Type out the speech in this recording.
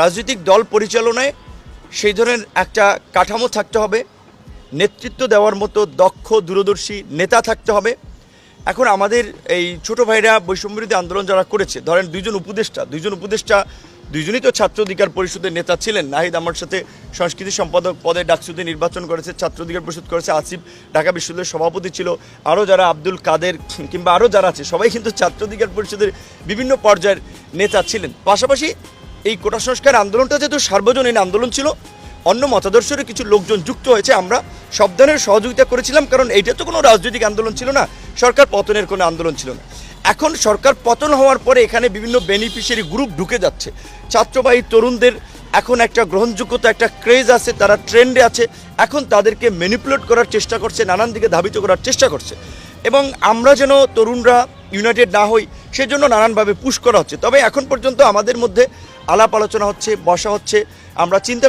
রাজনৈতিক দল পরিচালনায় সেই ধরনের একটা কাঠামো থাকতে হবে, নেতৃত্ব দেওয়ার মতো দক্ষ, দূরদর্শী নেতা থাকতে হবে। এখন আমাদের এই ছোট ভাইরা বৈষম্যবিরোধী আন্দোলন যারা করেছে, ধরেন দুইজন উপদেষ্টা দুইজন উপদেষ্টা দুইজনই তো ছাত্র অধিকার পরিষদের নেতা ছিলেন। নাহিদ আমার সাথে সংস্কৃতি সম্পাদক পদে ডাকসুতে নির্বাচন করেছে, ছাত্র অধিকার পরিষদ করেছে, আসিফ ঢাকা বিশ্ববিদ্যালয়ের সভাপতি ছিল আরও যারা আব্দুল কাদের কিংবা আরও যারা আছে, সবাই কিন্তু ছাত্র অধিকার পরিষদের বিভিন্ন পর্যায়ের নেতা ছিলেন। পাশাপাশি এই কোটা সংস্কার আন্দোলনটা যেহেতু সার্বজনীন আন্দোলন ছিল, অন্য মতাদর্শের কিছু লোকজন যুক্ত হয়েছে, আমরা সব ধরনের সহযোগিতা করেছিলাম, কারণ এইটা তো কোনো রাজনৈতিক আন্দোলন ছিল না, সরকার পতনের কোনো আন্দোলন ছিল না। এখন সরকার পতন হওয়ার পরে এখানে বিভিন্ন বেনিফিশিয়ারি গ্রুপ ঢুকে যাচ্ছে। ছাত্রবাহী তরুণদের এখন একটা গ্রহণযোগ্যতা, একটা ক্রেজ আছে, তারা ট্রেন্ডে আছে, এখন তাদেরকে ম্যানিপুলেট করার চেষ্টা করছে, নানান দিকে ধাবিত করার চেষ্টা করছে। এবং আমরা যেন তরুণরা ইউনাইটেড না হই, সেজন্য নানানভাবে পুশ করা হচ্ছে। তবে এখন পর্যন্ত আমাদের মধ্যে আলাপ আলোচনা হচ্ছে বসা হচ্ছে। আমরা চিন্তা